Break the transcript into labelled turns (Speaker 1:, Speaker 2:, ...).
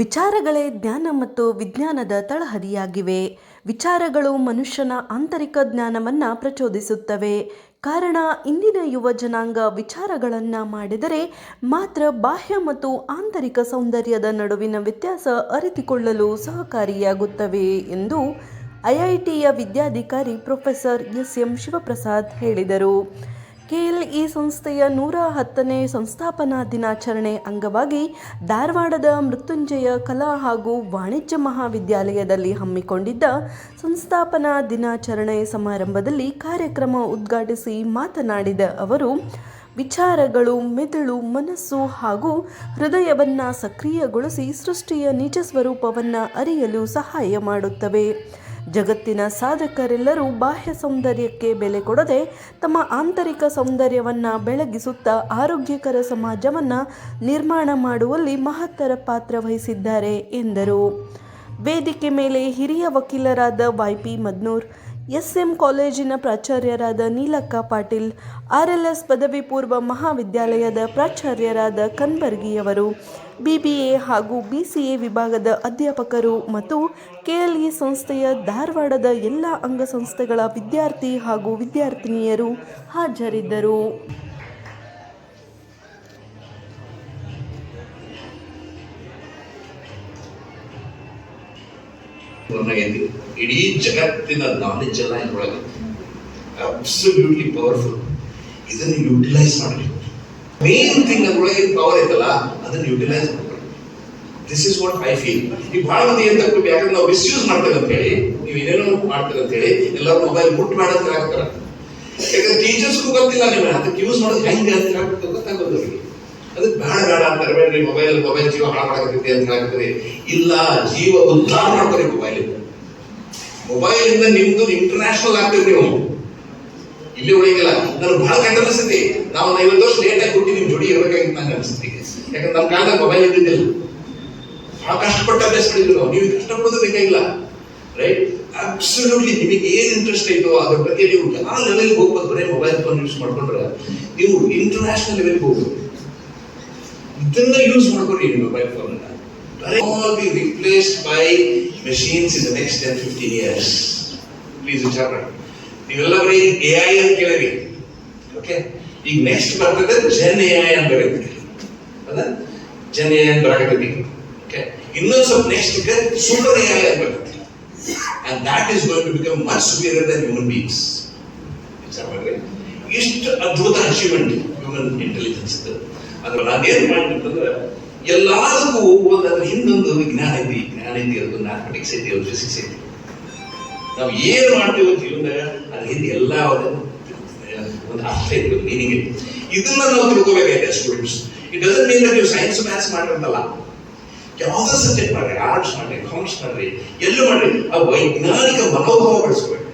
Speaker 1: ವಿಚಾರಗಳೇ ಜ್ಞಾನ ಮತ್ತು ವಿಜ್ಞಾನದ ತಳಹದಿಯಾಗಿವೆ. ವಿಚಾರಗಳು ಮನುಷ್ಯನ ಆಂತರಿಕ ಜ್ಞಾನವನ್ನು ಪ್ರಚೋದಿಸುತ್ತವೆ. ಕಾರಣ, ಇಂದಿನ ಯುವ ಜನಾಂಗ ವಿಚಾರಗಳನ್ನು ಮಾಡಿದರೆ ಮಾತ್ರ ಬಾಹ್ಯ ಮತ್ತು ಆಂತರಿಕ ಸೌಂದರ್ಯದ ನಡುವಿನ ವ್ಯತ್ಯಾಸ ಅರಿತುಕೊಳ್ಳಲು ಸಹಕಾರಿಯಾಗುತ್ತವೆ ಎಂದು ಐಐಟಿಯ ವಿದ್ಯಾಧಿಕಾರಿ ಪ್ರೊಫೆಸರ್ ಎಸ್ ಎಂ ಶಿವಪ್ರಸಾದ್ ಹೇಳಿದರು. ಕೆಎಲ್ಇ ಸಂಸ್ಥೆಯ ನೂರ ಹತ್ತನೇ ಸಂಸ್ಥಾಪನಾ ದಿನಾಚರಣೆ ಅಂಗವಾಗಿ ಧಾರವಾಡದ ಮೃತ್ಯುಂಜಯ ಕಲಾ ಹಾಗೂ ವಾಣಿಜ್ಯ ಮಹಾವಿದ್ಯಾಲಯದಲ್ಲಿ ಹಮ್ಮಿಕೊಂಡಿದ್ದ ಸಂಸ್ಥಾಪನಾ ದಿನಾಚರಣೆ ಸಮಾರಂಭದಲ್ಲಿ ಕಾರ್ಯಕ್ರಮ ಉದ್ಘಾಟಿಸಿ ಮಾತನಾಡಿದ ಅವರು, ವಿಚಾರಗಳು, ಮೆದುಳು, ಮನಸ್ಸು ಹಾಗೂ ಹೃದಯವನ್ನು ಸಕ್ರಿಯಗೊಳಿಸಿ ಸೃಷ್ಟಿಯ ನಿಜ ಸ್ವರೂಪವನ್ನು ಅರಿಯಲು ಸಹಾಯ ಮಾಡುತ್ತವೆ. ಜಗತ್ತಿನ ಸಾಧಕರೆಲ್ಲರೂ ಬಾಹ್ಯ ಸೌಂದರ್ಯಕ್ಕೆ ಬೆಲೆ ಕೊಡದೆ ತಮ್ಮ ಆಂತರಿಕ ಸೌಂದರ್ಯವನ್ನು ಬೆಳಗಿಸುತ್ತಾ ಆರೋಗ್ಯಕರ ಸಮಾಜವನ್ನು ನಿರ್ಮಾಣ ಮಾಡುವಲ್ಲಿ ಮಹತ್ತರ ಪಾತ್ರ ವಹಿಸಿದ್ದಾರೆ ಎಂದರು. ವೇದಿಕೆ ಮೇಲೆ ಹಿರಿಯ ವಕೀಲರಾದ Y P Madnoor S M ಕಾಲೇಜಿನ ಪ್ರಾಚಾರ್ಯರಾದ Neelakka Patil R L S ಪದವಿ ಪೂರ್ವ ಮಹಾವಿದ್ಯಾಲಯದ ಪ್ರಾಚಾರ್ಯರಾದ ಕನ್ಬರ್ಗಿಯವರು ಎ ಹಾಗೂ ಬಿ ಸಿ ಎ ವಿಭಾಗದ ಅಧ್ಯಾಪಕರು ಮತ್ತು ಕೆಎಲ್ಇ ಸಂಸ್ಥೆಯ ಧಾರವಾಡದ ಎಲ್ಲ ಅಂಗಸಂಸ್ಥೆಗಳ ವಿದ್ಯಾರ್ಥಿ ಹಾಗೂ ವಿದ್ಯಾರ್ಥಿನಿಯರು ಹಾಜರಿದ್ದರು.
Speaker 2: ನನಗೆ ಇಡೀ ಜಗತ್ತಿನ ನಾಲೆಜ್ ಎಲ್ಲ ಇದ್ರೊಳಗೆ. ಅಬ್ಸಲ್ಯೂಟ್ಲಿ ಪವರ್ಫುಲ್ ಇದನ್ನು ಯುಟಿಲೈಸ್ ಮಾಡಬೇಕು. ಮೇನ್ ಥಿಂಗ್ ಅದ್ರೊಳಗೆ ಪವರ್ ಐತಲ್ಲ, ಅದನ್ನು ಯುಟಿಲೈಸ್ ಮಾಡಬೇಕು. This is what I feel ಈ ಭಾಳ ಮಂದಿ ಏನ್ ತಪ್ಪು ಯಾಕಂದ್ರೆ ನಾವು ಮಿಸ್ಯೂಸ್ ಮಾಡ್ತೇವೆ ಅಂತ ಹೇಳಿ, ನೀವು ಏನೇನೋ ಮಾಡ್ತೇವೆ ಅಂತ ಹೇಳಿ, ಎಲ್ಲರೂ ಮೊಬೈಲ್ ಮುಟ್ ಮಾಡಂತ ಆಗ್ತಾರೆ ಯಾಕಂದ್ರೆ ಟೀಚರ್ಸ್ಗೂ ಗೊತ್ತಿಲ್ಲ ನಿಮಗೆ, ಅದಕ್ಕೆ ಯೂಸ್ ಮಾಡೋದು ಹೆಂಗೆ ಅಂತ ಗೊತ್ತಾಗೋದು ಅದಕ್ಕೆ ಬೇಡ ಬೇಡ ಅಂತ ಇರಬೇಡ್ರಿ ಮೊಬೈಲ್ ಮೊಬೈಲ್ ಜೀವ ಹಾಳು ಮಾಡಕತ್ತೈತಿ ಅಂತ ಹೇಳ್ತಾರೆ ಇಲ್ಲ, ಜೀವ ಉದ್ಧಾರ ಮಾಡ್ತಾರೆ ಮೊಬೈಲ್ ಮೊಬೈಲ್ ಇಂದ ನಿಮ್ದು ಇಂಟರ್ನ್ಯಾಷನಲ್ ಆಗ್ತೀವಿ ನೀವು. ಇಲ್ಲಿ ಉಳಿಯಂಗಿಲ್ಲ. ನನಗೆ ಬಹಳ ಕೆಟ್ಟ ಅನಿಸ್ತೈತಿ. ನಾವು ಒಂದು ಐವತ್ತು ವರ್ಷ ಲೇಟ್ ಆಗಿ ಕೊಟ್ಟು ನಿಮ್ ಜೋಡಿ ಇರ್ಬೇಕಾಗಿತ್ತು ನಂಗೆ ಅನಿಸ್ತೈತಿ ಯಾಕಂದ್ರೆ ನಮ್ಮ ಕಾಲದಾಗ ಮೊಬೈಲ್ ಇದ್ದಿದ್ದಿಲ್ಲ. ಬಹಳ ಕಷ್ಟಪಟ್ಟು ಅಭ್ಯಾಸ ಮಾಡಿದ್ರು ನಾವು. ನೀವು ಕಷ್ಟಪಡೋದು ಬೇಕಾಗಿಲ್ಲ. ರೈಟ್ ಅಬ್ಸಲ್ಯೂಟ್ಲಿ ನಿಮಗೆ ಏನು ಇಂಟ್ರೆಸ್ಟ್ ಐತೋ ಅದ್ರ ಬಗ್ಗೆ ನೀವು ಯಾವ ಲೆವೆಲ್ಗೆ ಹೋಗ್ಬೋದು ಬರೀ ಮೊಬೈಲ್ ಫೋನ್ ಯೂಸ್ ಮಾಡ್ಕೊಂಡ್ರೆ, ನೀವು ಇಂಟರ್ನ್ಯಾಷನಲ್ ಲೆವೆಲ್ಗೆ ಹೋಗ್ಬೋದು ಇದನ್ನ ಯೂಸ್ ಮಾಡ್ಕೊಂಡು ಈ mobile phone all be replaced by machines in the next ten fifteen years please ವಿಚಾರ ಮಾಡಿ. ನೀವೆಲ್ಲ ಬರೀ ಎ ಐ ಅಂತ ಕೇಳಿರಿ ಓಕೆ ಈಗ ನೆಕ್ಸ್ಟ್ ಬರ್ತದೆ ಜನ್ ಎ ಐ ಅಂತ ಬರುತ್ತೆ ಅದ? ಜನ್ ಎ ಅಂತ ಬರಾಕತ್ತಿ ಓಕೆ ಇನ್ನೊಂದು ಸ್ವಲ್ಪ ನೆಕ್ಸ್ಟ್ ಸೂಪರ್ ಎ ಐ ಅಂತ ಬರುತ್ತೆ. And that is going to become much superior than human beings ವಿಚಾರ ಮಾಡ್ರಿ. ಇಷ್ಟು ಅದ್ಭುತ ಅಚೀವ್ಮೆಂಟ್ ಹ್ಯೂಮನ್ ಇಂಟೆಲಿಜೆನ್ಸ್ ಇದು ಅದ್ರ ನಾನೇನ್ ಮಾಡಿದ್ರೆ ಎಲ್ಲದಕ್ಕೂ ಒಂದು ಅದ್ರ ಹಿಂದೊಂದು ವಿಜ್ಞಾನ ಐತಿ ಜ್ಞಾನ ಐತಿ ಅದು ಮ್ಯಾಥಮೆಟಿಕ್ಸ್ ಐತಿ ಅದು ಫಿಸಿಕ್ಸ್ ಐತಿ ನಾವು ಏನು ಮಾಡ್ತೀವಿ ಜೀವನ ಅದ್ರ ಹಿಂದೆ ಎಲ್ಲ ಒಂದು ಅರ್ಥ ಐತಿ ಮೀನಿಂಗ್ ಐತಿ ಇದನ್ನ ನಾವು ತಿಳ್ಕೋಬೇಕಾಯ್ತು ಸ್ಟೂಡೆಂಟ್ಸ್ ಇಟ್ ಡಸನ್ ಮೀನ್ ನೀವು ಸೈನ್ಸ್ ಮ್ಯಾಥ್ಸ್ ಮಾಡಿರ್ತಲ್ಲ ಯಾವುದೋ ಸಬ್ಜೆಕ್ಟ್ ಮಾಡ್ರಿ ಆರ್ಟ್ಸ್ ಮಾಡ್ರಿ ಕಾಮರ್ಸ್ ಮಾಡ್ರಿ, ಎಲ್ಲೂ ಮಾಡ್ರಿ. ಆ ವೈಜ್ಞಾನಿಕ ಮನೋಭಾವ ಬೆಳೆಸ್ಬೇಕು